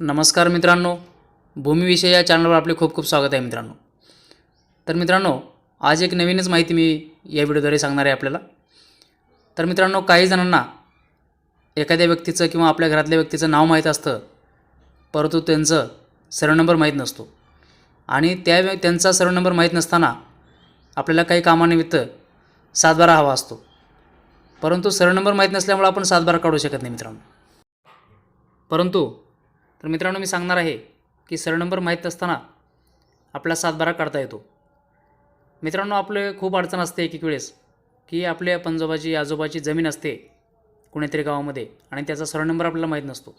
नमस्कार मित्रांनो. भूमीविषयी या चॅनलवर आपले खूप खूप स्वागत आहे मित्रांनो. तर मित्रांनो आज एक नवीनच माहिती मी या व्हिडिओद्वारे सांगणार आहे आपल्याला. तर मित्रांनो काही जणांना एखाद्या व्यक्तीचं किंवा आपल्या घरातल्या व्यक्तीचं नाव माहीत असतं परंतु त्यांचं सर्व नंबर माहीत नसतो. आणि त्या त्यांचा सर्व नंबर माहीत नसताना आपल्याला काही कामानिमित्त सातबारा हवा असतो. परंतु सर्व नंबर माहीत नसल्यामुळे आपण सातबारा काढू शकत नाही मित्रांनो. परंतु तर मित्रांनो मी सांगणार आहे की सर्व नंबर माहीत नसताना आपला सातबारा काढता येतो. मित्रांनो आपले खूप अडचण असते एक एक वेळेस की आपल्या पंजोबाची आजोबाची जमीन असते कुणीतरी गावामध्ये आणि त्याचा सर्व नंबर आपल्याला माहीत नसतो.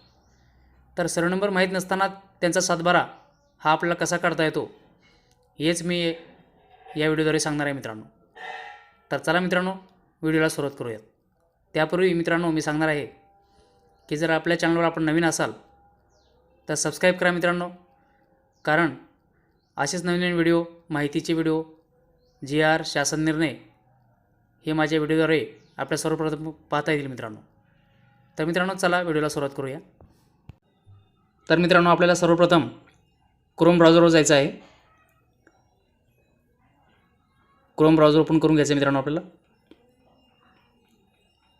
तर सर्व नंबर माहीत नसताना त्यांचा सातबारा हा आपल्याला कसा काढता येतो हेच मी या व्हिडिओद्वारे सांगणार आहे मित्रांनो. तर चला मित्रांनो व्हिडिओला सुरुवात करूयात. त्यापूर्वी मित्रांनो मी सांगणार आहे की जर आपल्या चॅनलवर आपण नवीन असाल तर सबस्क्राईब करा मित्रांनो. कारण असेच नवीन नवीन व्हिडिओ माहितीचे व्हिडिओ जी आर शासन निर्णय हे माझ्या व्हिडिओद्वारे आपल्या सर्वप्रथम पाहता येतील मित्रांनो. तर मित्रांनो चला व्हिडिओला सुरुवात करूया. तर मित्रांनो आपल्याला सर्वप्रथम क्रोम ब्राउझरवर जायचं आहे. क्रोम ब्राउझर ओपन करून घ्यायचं आहे मित्रांनो आपल्याला.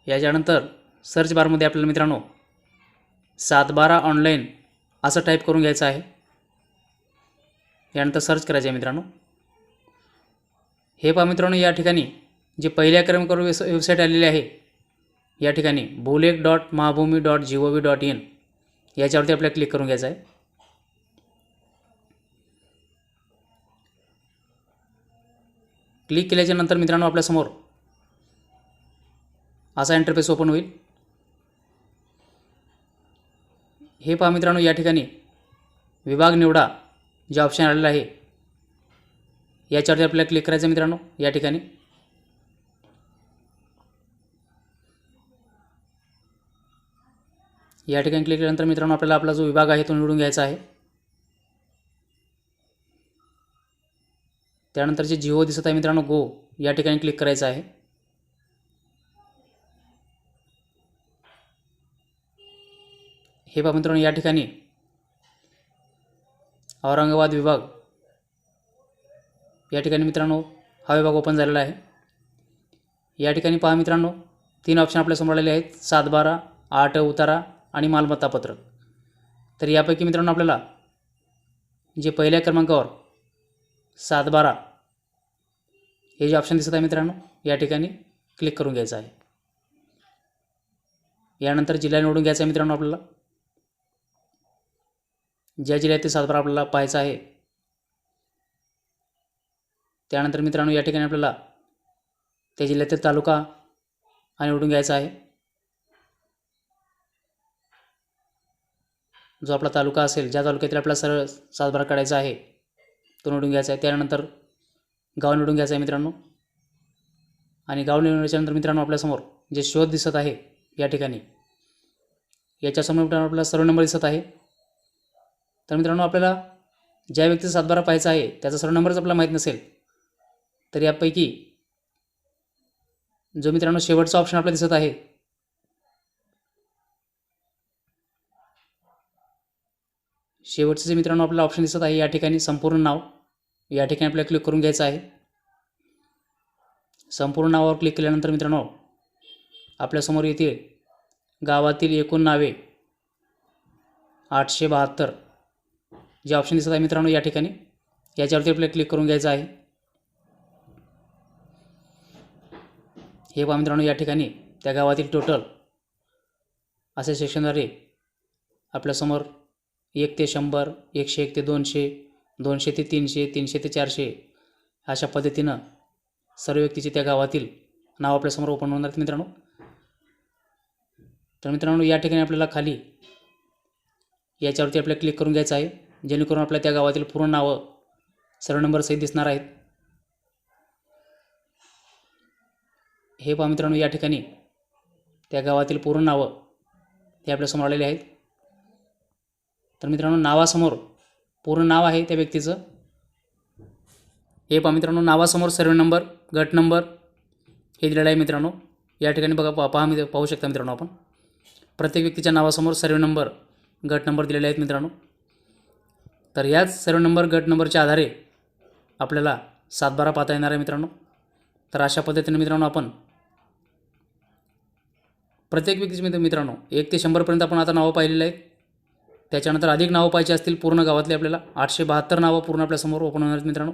याच्यानंतर सर्च बारमध्ये आपल्याला मित्रांनो सातबारा ऑनलाईन असं टाईप करून घ्यायचं आहे. यानंतर सर्च करायचं आहे मित्रांनो. हे पहा मित्रांनो या ठिकाणी जे पहिल्या क्रमांकावर वेस वेबसाईट आलेली आहे या ठिकाणी Bhulekh dot Mahabhumi dot G O V dot in याच्यावरती आपल्याला क्लिक करून घ्यायचं आहे. क्लिक केल्याच्यानंतर मित्रांनो आपल्यासमोर असा इंटरफेस ओपन होईल. हे पहा मित्रांनो या ठिकाणी विभाग निवडा जे ऑप्शन आलेलं आहे याच्यावरती आपल्याला क्लिक करायचं आहे मित्रांनो या ठिकाणी. या ठिकाणी क्लिक केल्यानंतर मित्रांनो आपल्याला आपला जो विभाग आहे तो निवडून घ्यायचा आहे. त्यानंतर जे जिओ दिसत आहे मित्रांनो गो या ठिकाणी क्लिक करायचं आहे. हे पहा मित्रांनो या ठिकाणी औरंगाबाद विभाग या ठिकाणी मित्रांनो हा विभाग ओपन झालेला आहे. या ठिकाणी पहा मित्रांनो तीन ऑप्शन आपल्यासमोर आलेले आहेत. सातबारा आठ उतारा आणि मालमत्ता पत्रक. तर यापैकी मित्रांनो आपल्याला जे पहिल्या क्रमांकावर सातबारा हे जे ऑप्शन दिसत आहे मित्रांनो या ठिकाणी क्लिक करून घ्यायचं आहे. यानंतर जिल्हा निवडून घ्यायचा आहे मित्रांनो आपल्याला. ज्या जिल्ह्यात ते सातबारा आपल्याला पाहायचं आहे. त्यानंतर मित्रांनो या ठिकाणी आपल्याला त्या जिल्ह्यातील तालुका हा निवडून घ्यायचा आहे. जो आपला तालुका असेल ज्या तालुक्यातील आपल्याला सरळ सातबारा काढायचा आहे तो निवडून घ्यायचा आहे. त्यानंतर गाव निवडून घ्यायचं आहे मित्रांनो. आणि गाव निवडल्याच्यानंतर मित्रांनो आपल्यासमोर जे शोध दिसत आहे या ठिकाणी याच्यासमोर मित्रांनो आपल्याला सर्व नंबर दिसत आहे. तर मित्रांनो आपल्याला ज्या व्यक्तीचा सातबारा पाहायचा आहे त्याचा सर्व नंबरच आपल्याला माहीत नसेल तर यापैकी जो मित्रांनो शेवटचा ऑप्शन आपल्याला दिसत आहे शेवटचं जे मित्रांनो आपल्याला ऑप्शन दिसत आहे या ठिकाणी संपूर्ण नाव या ठिकाणी आपल्याला क्लिक करून घ्यायचं आहे. संपूर्ण नावावर क्लिक केल्यानंतर मित्रांनो आपल्यासमोर येथे गावातील एकूण नावे आठशे बहात्तर जे ऑप्शन दिसत आहे मित्रांनो या ठिकाणी. याच्यावरती आपल्याला क्लिक करून घ्यायचं आहे. हे पहा मित्रांनो या ठिकाणी त्या गावातील टोटल असे सेक्शनद्वारे आपल्यासमोर एक ते शंभर एकशे एक ते दोनशे दोनशे ते तीनशे तीनशे ते चारशे अशा पद्धतीनं सर्व व्यक्तीचे त्या गावातील नाव आपल्यासमोर ओपन होणार आहेत मित्रांनो. तर मित्रांनो या ठिकाणी आपल्याला खाली याच्यावरती आपल्याला क्लिक करून घ्यायचं आहे. जेणेकरून आपल्या त्या गावातील पूर्ण नावं सर्व नंबर दिसणार आहेत. हे पहा मित्रांनो या ठिकाणी त्या गावातील पूर्ण नावं ते आपल्यासमोर आलेले आहेत. तर मित्रांनो नावासमोर पूर्ण नाव आहे त्या व्यक्तीचं. हे पहा मित्रांनो नावासमोर सर्व नंबर गट नंबर हे दिलेलं आहे मित्रांनो. या ठिकाणी बघा पहा पहा मी पाहू शकता मित्रांनो आपण. प्रत्येक व्यक्तीच्या नावासमोर सर्व नंबर गट नंबर दिलेले आहेत मित्रांनो. तर याच सर्व नंबर गट नंबरच्या आधारे आपल्याला सातबारा पाहता येणार आहे मित्रांनो. तर अशा पद्धतीने मित्रांनो आपण प्रत्येक व्यक्तीचे मित्र मित्रांनो एक ते शंभरपर्यंत आपण आता नावं पाहिलेली आहेत. त्याच्यानंतर अधिक नावं पाहिजे असतील पूर्ण गावातले आपल्याला. आठशे बहात्तर नावं पूर्ण आपल्यासमोर ओपन होणार आहेत मित्रांनो.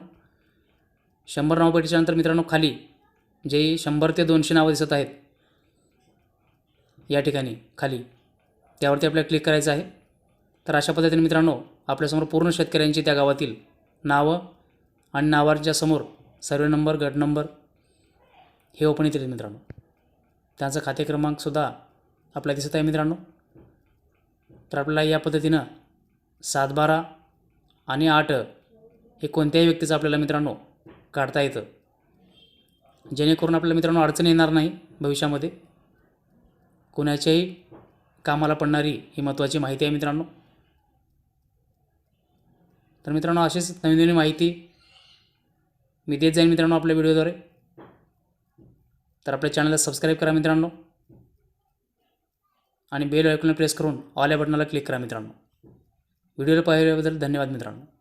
शंभर नावं पाहिजेच्यानंतर मित्रांनो खाली जे शंभर ते दोनशे नावं दिसत आहेत या ठिकाणी खाली त्यावरती आपल्याला क्लिक करायचं आहे. तर अशा पद्धतीने मित्रांनो आपल्यासमोर पूर्ण शेतकऱ्यांची त्या गावातील नावं आणि नावांच्या समोर सर्वे नंबर गट नंबर हे ओपन येतील मित्रांनो. त्यांचा खाते क्रमांकसुद्धा आपल्याला दिसत आहे मित्रांनो. तर आपल्याला या पद्धतीनं सात बारा आणि आठ हे कोणत्याही व्यक्तीचं आपल्याला मित्रांनो काढता येतं. जेणेकरून आपल्याला मित्रांनो अडचण येणार नाही भविष्यामध्ये. कोणाच्याही कामाला पडणारी ही महत्त्वाची माहिती आहे मित्रांनो. तर मित्रांनो अशीच नवीन नवीन माहिती मी देत जाईन मित्रांनो आपल्या व्हिडिओद्वारे. तर आपल्या चॅनलला सबस्क्राईब करा मित्रांनो. आणि बेल आयकॉनला प्रेस करून ऑल या बटनाला क्लिक करा मित्रांनो. व्हिडिओला पाहिल्याबद्दल धन्यवाद मित्रांनो.